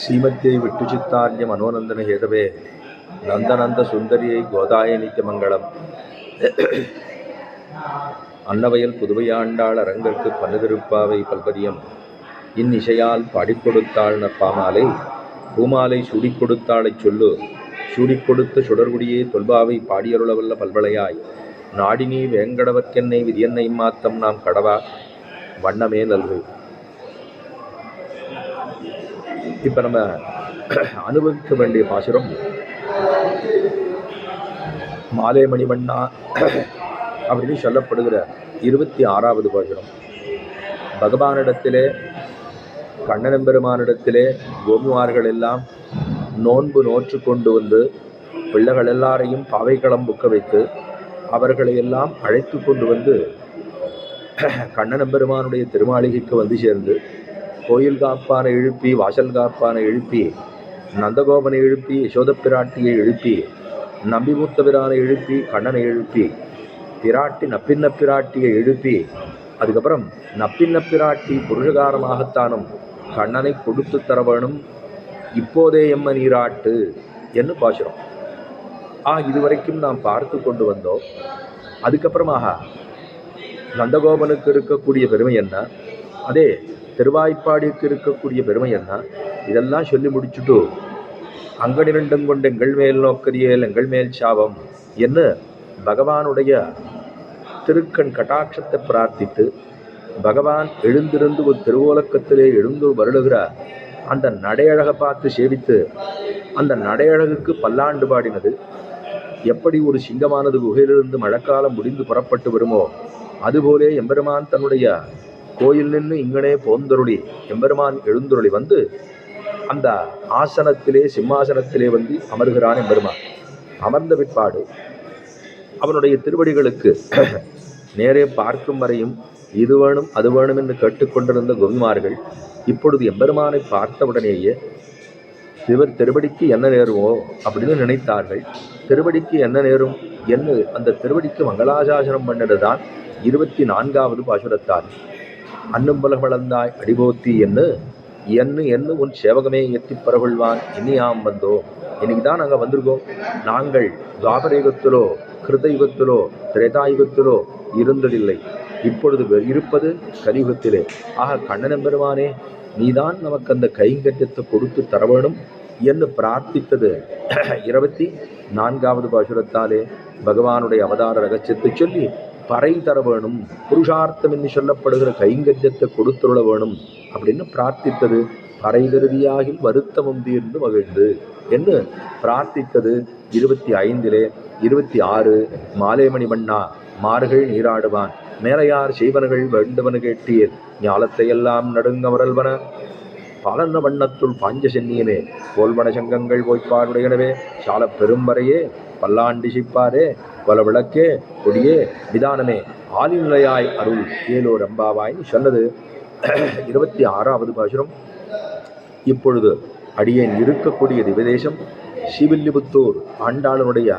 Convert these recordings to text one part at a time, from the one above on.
శ్రీమద్యై విట్టుచిత్తార్య మనోనందన హేతవే నందనంద சுந்தரியை கோதாய நித்தியமங்கலம் அன்னவயல் புதுவையாண்டாள் அரங்கற்கு பன்னுதிருப்பாவை பல்பதியம். இந்நிசையால் பாடிக்கொடுத்தாள் நற்பாமாலை. பூமாலை சூடிக்கொடுத்தாளைச் சொல்லு. சூடிக்கொடுத்த சுடர்குடியே தொல்பாவை பாடியருளவல்ல பல்வளையாய். நாடினி வேங்கடவர்க்கென்னை விதியன்னை மாத்தம் நாம் கடவா வண்ணமே நல்கு. இப்போ நம்ம அனுபவிக்க வேண்டிய பாசுரம் மாலே மணிவண்ணா அப்படின்னு சொல்லப்படுகிற இருபத்தி ஆறாவது பாசுரம். பகவானிடத்திலே கண்ணனம் பெருமானிடத்திலே கோபிமார்கள் எல்லாம் நோன்பு நோற்று கொண்டு வந்து பிள்ளைகள் எல்லாரையும் பாவைக்களம் புக்க வைத்து அவர்களை எல்லாம் அழைத்து கொண்டு வந்து கண்ணனம் பெருமானுடைய திருமாளிகைக்கு வந்து சேர்ந்து கோயில் காப்பானை எழுப்பி வாசல் காப்பானை எழுப்பி நந்தகோபனை எழுப்பி யசோத பிராட்டியை எழுப்பி நம்பிமூத்த பிரானை எழுப்பி கண்ணனை எழுப்பி பிராட்டி நப்பின்ன பிராட்டியை எழுப்பி அதுக்கப்புறம் நப்பின்ன பிராட்டி புருஷகாரமாகத்தானும் கண்ணனை கொடுத்து தர வேணும் இப்போதே எம்ம நீராட்டு என்று பாசுறோம். ஆ இதுவரைக்கும் நாம் பார்த்து கொண்டு வந்தோம். அதுக்கப்புறமாக நந்தகோபனுக்கு இருக்கக்கூடிய பெருமை என்ன? அதே திருவாய்ப்பாடிக்கு இருக்கக்கூடிய பெருமை என்ன? இதெல்லாம் சொல்லி முடிச்சுட்டு அங்கனிரண்டும் கொண்டு எங்கள் மேல் நோக்கரியல் எங்கள் மேல் சாபம் என்ன பகவானுடைய திருக்கண் கட்டாட்சத்தை பிரார்த்தித்து பகவான் எழுந்திருந்து ஒரு திருவோலக்கத்திலே எழுந்து வருடுகிற அந்த நடையழகை பார்த்து சேவித்து அந்த நடையழகுக்கு பல்லாண்டு பாடினது. எப்படி ஒரு சிங்கமானது குகையிலிருந்து மழைக்காலம் முடிந்து புறப்பட்டு வருமோ அதுபோலே எம்பெருமான் தன்னுடைய கோயில் நின்று இங்கனே போந்தருளி எம்பெருமான் எழுந்தருளி வந்து அந்த ஆசனத்திலே சிம்மாசனத்திலே வந்து அமர்கிறான் எம்பெருமான். அமர்ந்த பிற்பாடு அவனுடைய திருவடிகளுக்கு நேரே பார்க்கும் வரையும் இது வேணும் அது வேணும் என்று கேட்டுக்கொண்டிருந்த கோபிமார்கள் இப்பொழுது எம்பெருமானை பார்த்தவுடனேயே இவர் திருவடிக்கு என்ன நேருவோ அப்படின்னு நினைத்தார்கள். திருவடிக்கு என்ன நேரும்? என்று அந்த திருவடிக்கு மங்களாசாசனம் பண்ணினதுதான் இருபத்தி நான்காவது பாசுரத்தார். அன்னும் பலக வளர்ந்தாய் அடிபோத்தி என்று என்ன என்ன உன் சேவகமே எத்தி பரகொள்வான். இனியாம் வந்தோம் இன்னைக்கு தான் நாங்கள் வந்திருக்கோம். நாங்கள் துவாபரயுகத்திலோ யுகத்திலோ திரேதாயுகத்திலோ இருந்ததில்லை. இப்பொழுது இருப்பது கலியுகத்திலே. ஆக கண்ணன் பெருமானே நீதான் நமக்கு அந்த கைங்கரியத்தை கொடுத்து தர வேணும் என்று பிரார்த்தித்தது இருபத்தி நான்காவது பாசுரத்தாலே பகவானுடைய அவதார ரகசியத்தை சொல்லி பறை தர வேணும் புருஷார்த்தம் என்று சொல்லப்படுகிற கைங்கரியத்தை கொடுத்துள்ள வேணும் அப்படின்னு பிரார்த்தித்தது பறை கருதியாகில் வருத்தமும் தீர்ந்து மகிழ்ந்து என்று பிரார்த்தித்தது இருபத்தி ஐந்திலே இருபத்தி ஆறு மாலேமணி மண்ணா மார்கள் நீராடுவான் மேலையார் செய்வனகள் வேண்டுவன கேட்டீர் ஞாலத்தையெல்லாம் நடுங்க வரல்வன பாலன்ன வண்ணத்துள் பாஞ்ச சென்னியமே. போல்வன சங்கங்கள் போய்ப்பாருடையனவே சால பெரும்பறையே பல்லாண்டி சிப்பாரே வல விளக்கே கொடியே நிதானமே. ஆலிநிலையாய் அருள் ஏலோ ரம்பாவாய்னு சொன்னது. இருபத்தி ஆறாவது பாசுரம். இப்பொழுது அடியேன் இருக்கக்கூடிய திவதேசம் ஸ்ரீவில்லிபுத்தூர் ஆண்டாளனுடைய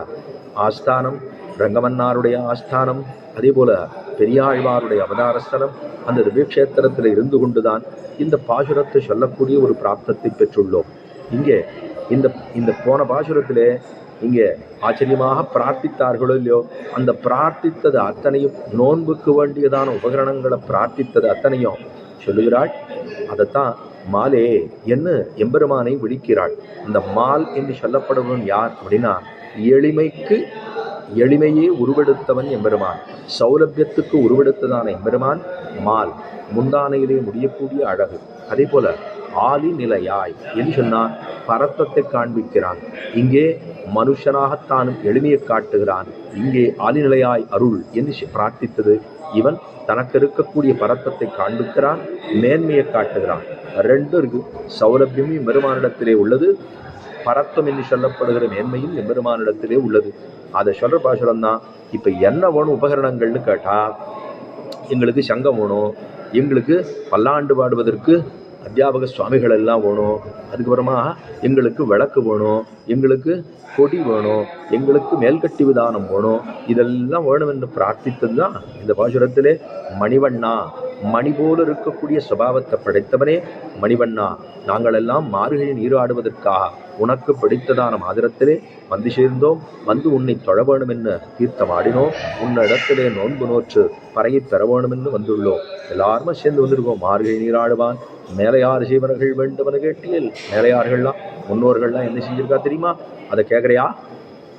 ஆஸ்தானம் ரங்கமன்னாருடைய ஆஸ்தானம் அதே போல பெரியாழ்வாருடைய அவதாரஸ்தலம் அந்த திவ்யக்ஷேத்திரத்தில் இருந்து கொண்டுதான் இந்த பாசுரத்தை சொல்லக்கூடிய ஒரு பிராப்தத்தை பெற்றுள்ளோம். இங்கே இந்த இந்த போன பாசுரத்திலே இங்கே ஆச்சரியமாக பிரார்த்தித்தார்களோ இல்லையோ அந்த பிரார்த்தித்தது அத்தனையும் நோன்புக்கு வேண்டியதான உபகரணங்களை பிரார்த்தித்தது அத்தனையும் சொல்லுகிறாள். அதைத்தான் மாலே என்ன எம்பெருமானை விழிக்கிறாள். இந்த மால் என்று சொல்லப்படுவன் யார் அப்படின்னா எளிமைக்கு எளிமையே உருவெடுத்தவன் எம்பெருமான். சௌலபியத்துக்கு உருவெடுத்ததான எம்பெருமான் மால் முந்தானையிலே முடியக்கூடிய அழகு. அதே போல ஆலி நிலையாய் என்று சொன்னான்? பரத்தத்தை காண்பிக்கிறான். இங்கே மனுஷனாகத்தானும் எளிமையை காட்டுகிறான். இங்கே ஆலிநிலையாய் அருள் என்று பிரார்த்தித்தது. இவன் தனக்கு இருக்கக்கூடிய பரத்தத்தை காண்பிக்கிறான் மேன்மையை காட்டுகிறான். ரெண்டும் இருக்கு. சௌலபியமும் பெருமானிடத்திலே உள்ளது. பரத்தும் என்று சொல்லப்படுகிற மேன்மையும் எம்பெருமானிடத்திலே உள்ளது. அதை சொல்ற பாசுரம் தான் இப்போ என்ன வேணும் உபகரணங்கள்னு கேட்டா எங்களுக்கு சங்கம் வேணும் எங்களுக்கு பல்லாண்டு பாடுவதற்கு அத்தியாபக சுவாமிகள் எல்லாம் வேணும் அதுக்கப்புறமா எங்களுக்கு விளக்கு வேணும் எங்களுக்கு கொடி வேணும் எங்களுக்கு மேல்கட்டி விதானம் வேணும். இதெல்லாம் வேணும் என்று பிரார்த்தித்தது தான் இந்த பாசுரத்திலே மணிவண்ணா மணி போல இருக்கக்கூடிய சுபாவத்தை படைத்தவனே மணிவண்ணா. நாங்கள் எல்லாம் மார்கழி நீராடுவதற்காக உனக்கு பிடித்ததான மாதிரத்திலே வந்து சேர்ந்தோம். வந்து உன்னை தொழ வேணும் என்று தீர்த்தமாடினோம் உன்னிடத்திலே நோன்பு நோற்று பறையை பெற வேணும் என்று வந்துள்ளோம். எல்லாருமே சேர்ந்து வந்திருக்கோம். மார்கழி நீராடுவான் மேலையார் செய்வர்கள் வேண்டுமென கேட்டியல் மேலையார்கள்லாம் முன்னோர்கள்லாம் என்ன செஞ்சிருக்கா தெரியும்? அதை கேட்குறியா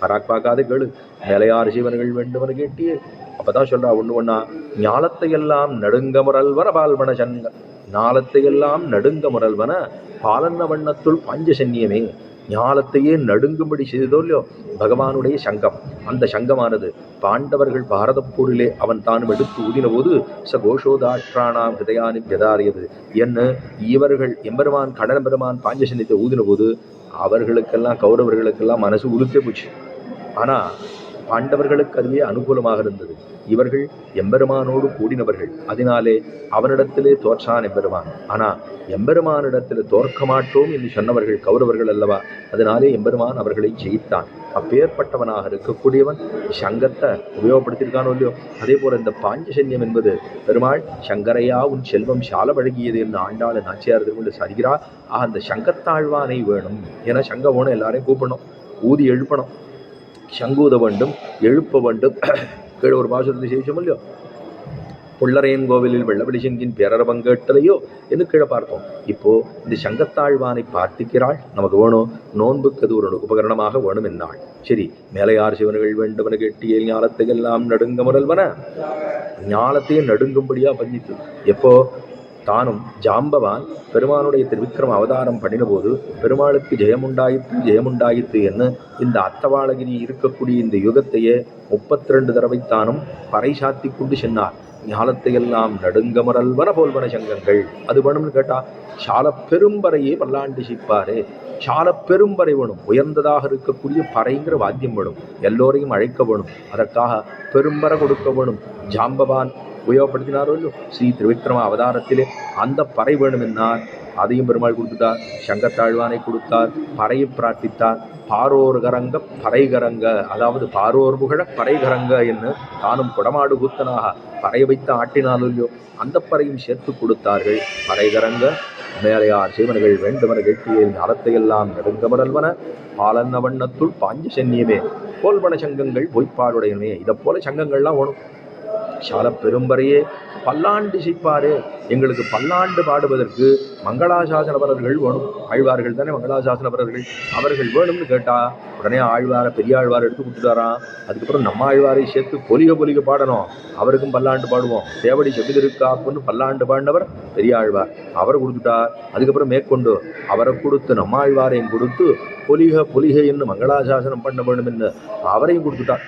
பராக் பார்க்காது கேளு. மேலையார் சிவன்கள் வேண்டுமென கேட்டியே. அப்பதான் சொல்றா ஒண்ணு ஒன்னா ஞாலத்தை எல்லாம் நடுங்க முரல்வன பால்வன சங்க ஞாலத்தை எல்லாம் நடுங்க முரல்வன பாலன்ன வண்ணத்துள் பாஞ்சசன்யமே ஞாலத்தையே நடுங்கும்படி செய்ததோ இல்லையோ? பகவானுடைய சங்கம். அந்த சங்கமானது பாண்டவர்கள் பாரதப் போரிலே அவன் தானும் எடுத்து ஊதின போது ச கோஷோதாற்றானாம் ஹிருதயானி விதாரியது என்ன? இவர்கள் எம்பெருமான் கடன பெருமான் பாஞ்சசன்யத்தை ஊதின போது அவர்களுக்கெல்லாம் கௌரவர்களுக்கெல்லாம் மனசு உளுத்தே போச்சு. ஆனால் பாண்டவர்களுக்கு அதுவே அனுகூலமாக இருந்தது. இவர்கள் எம்பெருமானோடு கூடினவர்கள். அதனாலே அவனிடத்திலே தோற்றான் எம்பெருமான். ஆனா எம்பெருமானிடத்தில் தோற்க மாட்டோம் என்று சொன்னவர்கள் கௌரவர்கள் அல்லவா? அதனாலே எம்பெருமான் அவர்களை ஜெயித்தான். அப்பேற்பட்டவனாக இருக்கக்கூடியவன் சங்கத்தை உபயோகப்படுத்தியிருக்கானோ இல்லையோ? அதே போல இந்த பாஞ்சசன்யம் என்பது பெருமாள் சங்கரையா உன் செல்வம் சால வழங்கியது என்று ஆண்டாள் நாச்சியார் திருமணம் சாதிக்கிறார். ஆக அந்த சங்கத்தாழ்வானை வேணும். ஏன்னா சங்க ஓன எல்லாரையும் கூப்பிடணும். ஊதி எழுப்பணும். சங்கூத வேண்டும் எழுப்ப வேண்டும் கீழே ஒரு பாசுரத்தை சேஷம் இல்லையோ புள்ளரையன் கோவிலில் வெள்ளவெளி செங்கின் பேரர பங்கேட்டலையோ என்று கீழே பார்த்தோம் இப்போ இந்த சங்கத்தாழ்வானை பார்த்திக்கிறாள் நமக்கு வேணும் நோன்புக்கு அது ஒரு உபகரணமாக வேணும் என்னாள் சரி மேலையார் சிவன்கள் வேண்டுமென கேட்டியல் ஞாலத்தை எல்லாம் நடுங்க முதல்வன ஞாலத்தையே நடுங்கும்படியா பஞ்சித்து எப்போ தானும் ஜாம்பவான். பெருமானுடைய திருவிக்ரம அவதாரம் பண்ணினபோது பெருமாளுக்கு ஜெயமுண்டாயிற்று ஜெயமுண்டாயிற்று என்ன இந்த அத்தவாளகிரி இருக்கக்கூடிய இந்த யுகத்தையே முப்பத்தி ரெண்டு தடவை தானும் பறை சாத்தி கொண்டு சென்னார் ஞாலத்தையெல்லாம் நடுங்கமரல்வன போல்வன சங்கங்கள். அது வேணும்னு கேட்டா சால பெரும்பறையே பல்லாண்டு சிப்பாரே. சால பெரும்பறை வேணும். உயர்ந்ததாக இருக்கக்கூடிய பறைங்கிற வாத்தியம் வேணும். எல்லோரையும் அழைக்க வேணும். அதற்காக பெரும்பறை கொடுக்க வேணும். ஜாம்பவான் உபயோகப்படுத்தினாரோ இல்லையோ ஸ்ரீ திருவிக்ரம அவதாரத்திலே அந்த பறை வேணும் என்னார் அதையும் பெருமாள் கொடுத்துட்டார். சங்கத்தாழ்வானை கொடுத்தார். பறையை பிரார்த்தித்தார். பாரோர் கரங்க பறைகரங்க அதாவது பாரோர் புகழ பறைகரங்க என்று தானும் குடமாடு கூத்தனாக பறை வைத்து ஆட்டினாலும் இல்லையோ அந்த பறையும் சேர்த்து கொடுத்தார்கள். பறைகரங்க மேலையார் சீவனர்கள் வேண்டுமன கெட்டியில் ஞாலத்தையெல்லாம் நெடுங்கமடல்வன பாலன்ன வண்ணத்துள் பாஞ்ச சென்னியமே. போல்வன சங்கங்கள் பொய்ப்பாடுடையமே இதை போல சங்கங்கள்லாம் ஓணும். சால பெரும்பறையே பல்லாண்டு சிப்பாரே எங்களுக்கு பல்லாண்டு பாடுவதற்கு மங்களாசாசனவரர்கள் வேணும். ஆழ்வார்கள் தானே மங்களாசாசனவரர்கள் அவர்கள் வேணும்னு கேட்டா உடனே ஆழ்வார பெரியாழ்வார் எடுத்து கொடுத்துட்டாராம் அதுக்கப்புறம் நம்ம ஆழ்வாரை சேர்த்து பொலிக பொலிக பாடணும். அவருக்கும் பல்லாண்டு பாடுவோம். தேவடி செவிதிருக்காப்புன்னு பல்லாண்டு பாடினவர் பெரிய ஆழ்வார் அவர் கொடுத்துட்டார். அதுக்கப்புறம் மேற்கொண்டு அவரை கொடுத்து நம்ம ஆழ்வாரையும் கொடுத்து பொலிக பொலிக என்று மங்களாசாசனம் பண்ண வேண்டும் என்று அவரையும் கொடுத்துட்டார்.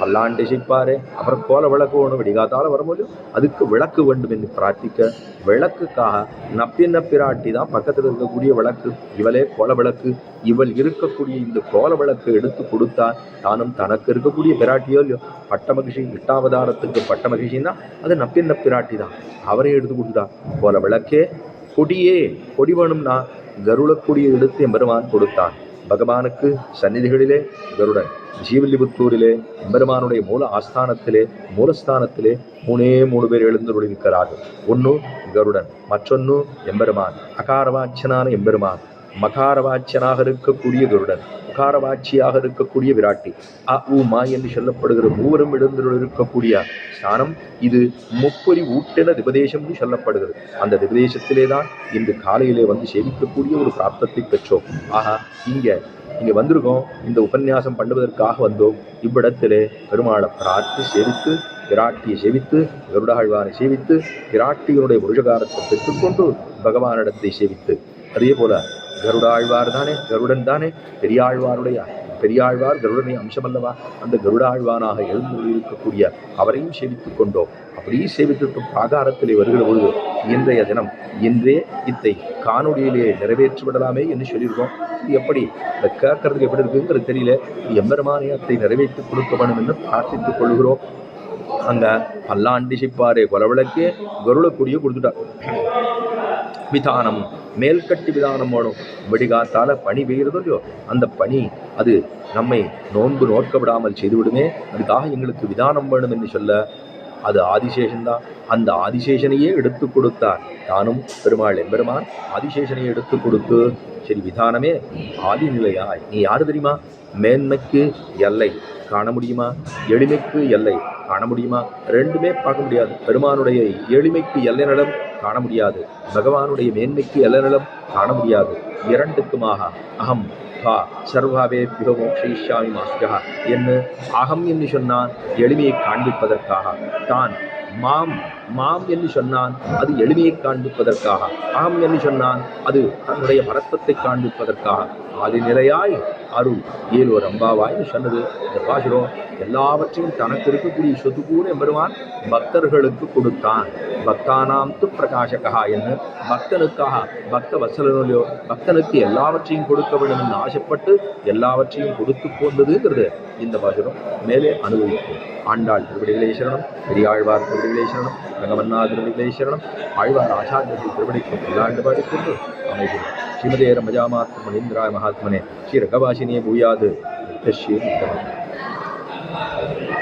பல்லாண்டு இசைப்பாரே அப்புறம் கோல விளக்கு ஒன்று விடிகாத்தால வரும்போது அதுக்கு விளக்கு வேண்டும் என்று பிரார்த்திக்க விளக்குக்காக நப்பின்ன பிராட்டி தான் பக்கத்தில் இருக்கக்கூடிய விளக்கு. இவளே கோல விளக்கு. இவள் இருக்கக்கூடிய இந்த கோல விளக்கு எடுத்து கொடுத்தா தானும் தனக்கு இருக்கக்கூடிய பிராட்டியோ இல்லையோ பட்ட மகிழ்ச்சி எட்டாவதாரத்துக்கு பட்ட மகிழ்ச்சின்னா அது நப்பின்ன பிராட்டி தான். அவரே எடுத்து கொடுத்தார் கோல விளக்கே. கொடியே கொடி வேணும்னா கருளக்கூடிய எடுத்து எம்பெருமான் கொடுத்தான். பகவானுக்கு சந்நிதிகளிலே கருடன் ஜீவல்லிபுத்தூரிலே பெருமானுடைய மூல ஆஸ்தானத்திலே மூலஸ்தானத்திலே மூணே மூணு பேர் எழுந்துள்ளிருக்கிறார்கள் ஒன்று கருடன் மற்றொன்று எம்பெருமான். அகாரவாச்சனான எம்பெருமான். மகாரவாச்சியனாக இருக்கக்கூடிய கருடன் உகாரவாட்சியாக இருக்கக்கூடிய விராட்டி. அ உ மா என்று சொல்லப்படுகிற மூவரும் எழுந்துள்ள இருக்கக்கூடிய ஸ்தானம் இது முப்பொறி ஊட்டென திபதேசம் சொல்லப்படுகிறது. அந்த திபதேசத்திலே தான் இன்று காலையிலே வந்து சேவிக்கக்கூடிய ஒரு பிராப்தத்தை பெற்றோம். ஆஹா இங்கே இங்கே வந்திருக்கோம். இந்த உபன்யாசம் பண்ணுவதற்காக வந்தோம். இவ்விடத்திலே பெருமாளை பிரார்த்தி சேவித்து விராட்டியை சேவித்து கருடாழ்வானை சேவித்து விராட்டியினுடைய புருஷகாரத்தை பெற்றுக்கொண்டு பகவானிடத்தை சேவித்து அதே போல கருடாழ்வார் தானே கருடன் தானே பெரியாழ்வாருடைய பெரியாழ்வார் கருடனை அம்சமல்லவா? அந்த கருடாழ்வானாக எழுந்து இருக்கக்கூடிய அவரையும் சேவித்துக் கொண்டோம். அப்படியே சேவித்துட்டு பிராகாரத்திலே வருகிற பொழுது இன்றைய தினம் இன்றே இத்தை காணொலியிலே நிறைவேற்றிவிடலாமே என்று சொல்லியிருக்கோம். இது எப்படி? இந்த கேட்கறதுக்கு எப்படி இருக்குங்கிறது தெரியல. இது எம்பெருமானியத்தை நிறைவேற்றி கொடுக்க வேண்டும் என்று பிரார்த்தித்துக் கொள்கிறோம். அங்க பல்லாண்டி சிப்பாரே கொலவிளக்கே கருளக்கூடிய கொடுத்துட்டார். விதானம். மேல்கட்டி விதானம் வேணும் பணி பனி பெய்கிறதோ இல்லையோ அந்த பணி அது நம்மை நோன்பு நோக்க விடாமல் செய்துவிடுமே. அதுக்காக எங்களுக்கு விதானம் வேணும் என்று சொல்ல அது ஆதிசேஷன் தான் அந்த ஆதிசேஷனையே எடுத்து கொடுத்தார். தானும் பெருமாள் எம்பெருமான் ஆதிசேஷனையே எடுத்து கொடுத்து சரி விதானமே ஆதிநிலையாய். நீ யார் தெரியுமா? மேன்மைக்கு எல்லை காண முடியுமா? எளிமைக்கு எல்லை காண முடியுமா? ரெண்டுமே பார்க்க முடியாது. பெருமானுடைய எளிமைக்கு எல்லை நடம் காண முடியாது பகவானுடைய மேன்மைக்கு எல்லை காண முடியாது இரண்டுக்குமாக அகம் பா சர்வாவே பிக மோக்ஷயிஷ்யாமி மாஸ்டா என்று அகம் என்று சொன்னான் எளிமையை காண்பிப்பதற்காக தான் மாம் மாம் என்று சொன்னான் அது எளிமையை காண்பிப்பதற்காக. அகம் என்று சொன்னான் அது தன்னுடைய மரத்தத்தை காண்பிப்பதற்காக. ஆதிநிலையாய் அருள் ஏலோர் அம்பாவாய்னு சொன்னது. இந்த பாசுரம் எல்லாவற்றையும் தனக்கு இருக்கக்கூடிய சொத்து கூட எம்பெருமான் பக்தர்களுக்கு கொடுத்தான். பக்தானாம் து பிரகாசகா என்று பக்தனுக்காக பக்த வசலனுடையோ பக்தனுக்கு எல்லாவற்றையும் கொடுக்க வேண்டும் என்று ஆசைப்பட்டு எல்லாவற்றையும் கொடுத்து போன்றதுங்கிறது இந்த பாசுரம். மேலே அனுபவிக்கும் ஆண்டாள் திருவடிகளே சரணம் பெரியாழ்வார் திருவடிகளே சரணம் ரங்கமன்னா திருவடிகளே சரணம் ஆழ்வார் ஆச்சாரியர்கள் திருவடிக்கு எல்லாண்டு பாடிக்கொண்டு அமைகிறோம் ஸ்ரீமதே ரமஜாமாத்ம மணீந்திராய மகாத்மனே ஸ்ரீ ரகவாசினியே பூயாது. நித்தஸ்ரீ